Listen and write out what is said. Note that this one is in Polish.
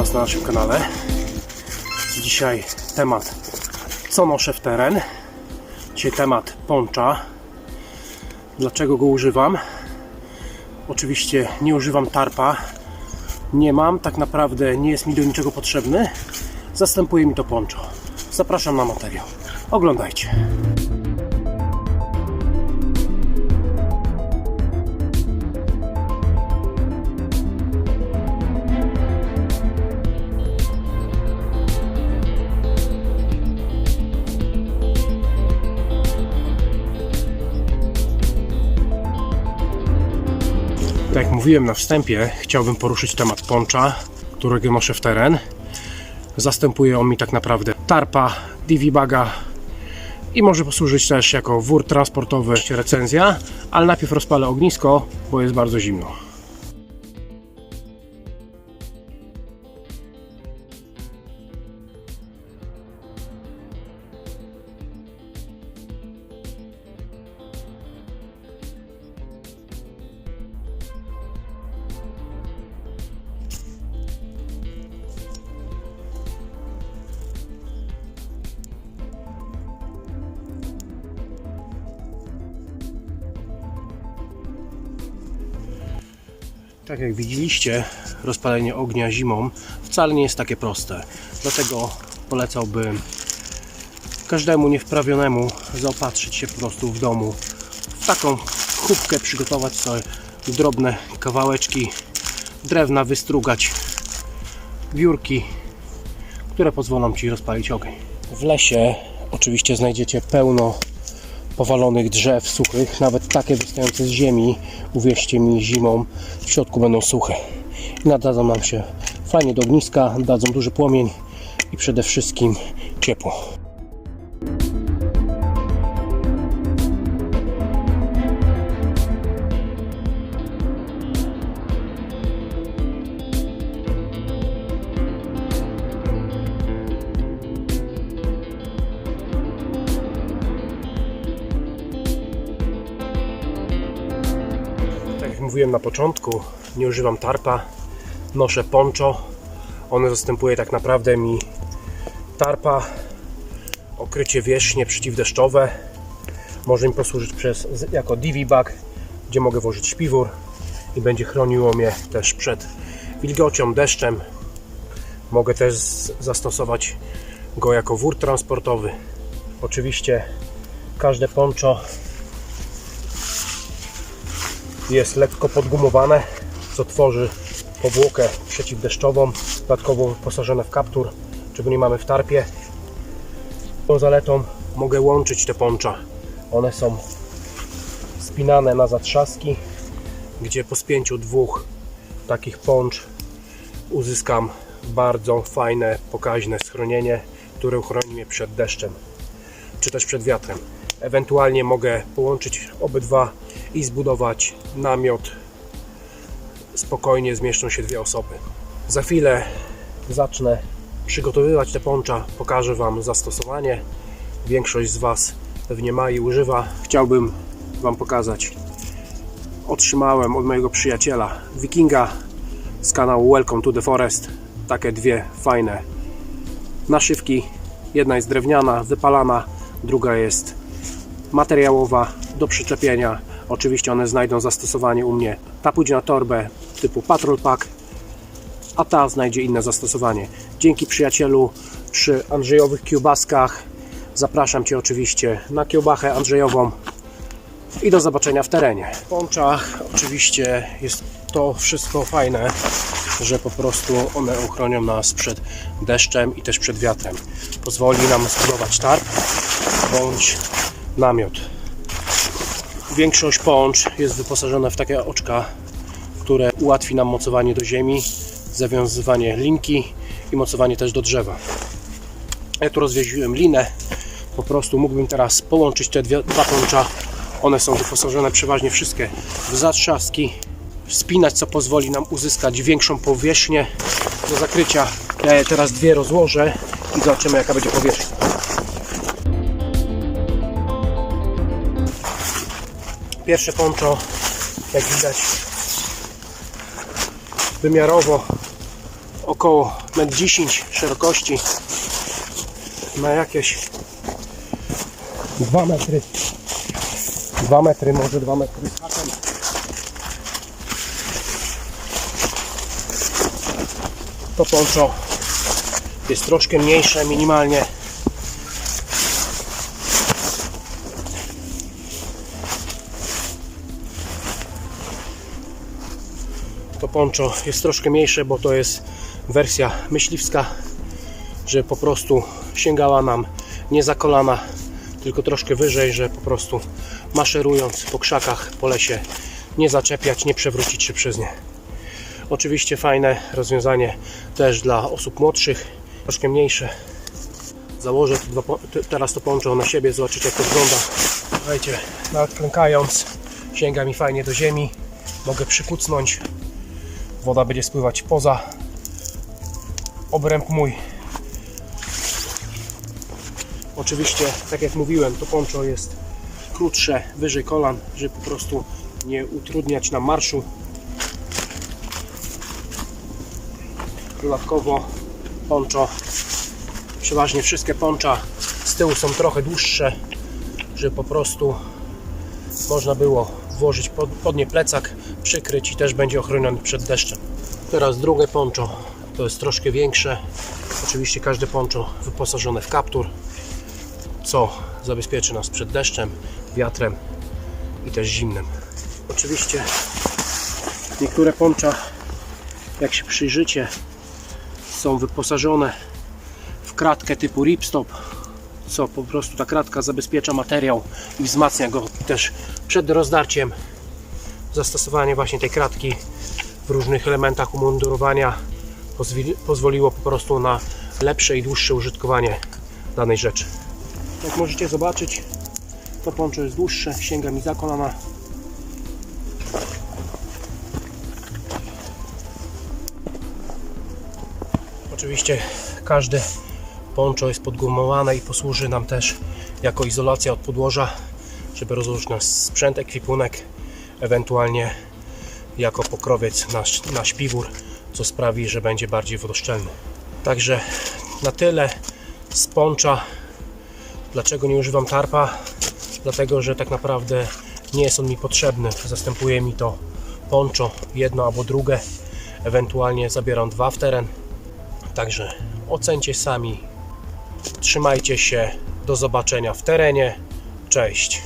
Was na naszym kanale. Dzisiaj temat co noszę w teren. Dzisiaj temat poncza. Dlaczego go używam? Oczywiście nie używam tarpa. Nie mam, tak naprawdę nie jest mi do niczego potrzebny. Zastępuje mi to poncho. Zapraszam na materiał. Oglądajcie. Jak mówiłem na wstępie, chciałbym poruszyć temat poncza, którego noszę w teren. Zastępuje on mi tak naprawdę tarpa, divi-baga i może posłużyć też jako wór transportowy, recenzja, ale najpierw rozpalę ognisko, bo jest bardzo zimno. Tak jak widzieliście, rozpalenie ognia zimą wcale nie jest takie proste. Dlatego polecałbym każdemu niewprawionemu zaopatrzyć się po prostu w domu w taką chubkę, przygotować sobie drobne kawałeczki drewna, wystrugać wiórki, które pozwolą Ci rozpalić ogień. W lesie oczywiście znajdziecie pełno powalonych drzew suchych, nawet takie wystające z ziemi, uwierzcie mi, zimą w środku będą suche. I nadadzą nam się fajnie do ogniska, dadzą duży płomień i przede wszystkim ciepło. Mówiłem na początku, nie używam tarpa, noszę poncho. One zastępuje tak naprawdę mi tarpa, okrycie wierzchnie przeciwdeszczowe. Może mi posłużyć przez, jako divi-bag, gdzie mogę włożyć śpiwór i będzie chroniło mnie też przed wilgocią, deszczem. Mogę też zastosować go jako wór transportowy. Oczywiście każde poncho jest lekko podgumowane, co tworzy powłokę przeciwdeszczową, dodatkowo wyposażone w kaptur, czego nie mamy w tarpie. Tą zaletą mogę łączyć te poncza. One są spinane na zatrzaski, gdzie po spięciu dwóch takich poncz uzyskam bardzo fajne, pokaźne schronienie, które uchroni mnie przed deszczem czy też przed wiatrem. Ewentualnie mogę połączyć obydwa i zbudować namiot. Spokojnie zmieszczą się dwie osoby. Za chwilę zacznę przygotowywać te poncza, pokażę Wam zastosowanie. Większość z Was pewnie ma i używa. Chciałbym Wam pokazać. Otrzymałem od mojego przyjaciela Wikinga z kanału Welcome to the Forest takie dwie fajne naszywki. Jedna jest drewniana, wypalana, druga jest materiałowa do przyczepienia. Oczywiście one znajdą zastosowanie u mnie. Ta pójdzie na torbę typu Patrol Pack, a ta znajdzie inne zastosowanie. Dzięki przyjacielu przy Andrzejowych kiełbaskach zapraszam Cię oczywiście na kiełbachę Andrzejową i do zobaczenia w terenie. W ponczach oczywiście jest to wszystko fajne, że po prostu one uchronią nas przed deszczem i też przed wiatrem. Pozwoli nam zbudować tarp bądź namiot. Większość poncz jest wyposażona w takie oczka, które ułatwi nam mocowanie do ziemi, zawiązywanie linki i mocowanie też do drzewa. Ja tu rozwieziłem linę, po prostu mógłbym teraz połączyć te dwie, dwa poncza. One są wyposażone przeważnie wszystkie w zatrzaski, spinać co pozwoli nam uzyskać większą powierzchnię do zakrycia. Ja je teraz dwie rozłożę i zobaczymy jaka będzie powierzchnia. Pierwsze poncho, jak widać, wymiarowo około 1,10 m szerokości ma jakieś 2 metry 2 metry, może 2 metry. To poncho jest troszkę mniejsze, minimalnie poncho jest troszkę mniejsze, bo to jest wersja myśliwska, że po prostu sięgała nam nie za kolana, tylko troszkę wyżej, że po prostu maszerując po krzakach, po lesie nie zaczepiać, nie przewrócić się przez nie. Oczywiście fajne rozwiązanie też dla osób młodszych, troszkę mniejsze. Założę teraz to poncho na siebie, zobaczycie jak to wygląda. Słuchajcie, nawet klękając sięga mi fajnie do ziemi, mogę przykucnąć, woda będzie spływać poza obręb mój. Oczywiście, tak jak mówiłem, to poncho jest krótsze, wyżej kolan, żeby po prostu nie utrudniać nam marszu. Dodatkowo poncho, przeważnie wszystkie poncha z tyłu są trochę dłuższe, żeby po prostu można było włożyć pod, pod nie plecak, przykryć i też będzie ochroniony przed deszczem. Teraz drugie poncho, to jest troszkę większe. Oczywiście każde poncho wyposażone w kaptur, co zabezpieczy nas przed deszczem, wiatrem i też zimnem. Oczywiście niektóre poncha, jak się przyjrzycie, są wyposażone w kratkę typu ripstop, co po prostu ta kratka zabezpiecza materiał i wzmacnia go też przed rozdarciem. Zastosowanie właśnie tej kratki w różnych elementach umundurowania pozwoli- pozwoliło po prostu na lepsze i dłuższe użytkowanie danej rzeczy. Jak możecie zobaczyć, to poncho jest dłuższe, sięga mi za kolana. Oczywiście każde poncho jest podgumowane i posłuży nam też jako izolacja od podłoża, żeby rozłożyć nasz sprzęt, ekwipunek, ewentualnie jako pokrowiec na, na śpiwór, co sprawi, że będzie bardziej wodoszczelny. Także na tyle z poncha. Dlaczego nie używam tarpa? Dlatego, że tak naprawdę nie jest on mi potrzebny. Zastępuje mi to poncho, jedno albo drugie. Ewentualnie zabieram dwa w teren. Także ocencie sami. Trzymajcie się. Do zobaczenia w terenie. Cześć.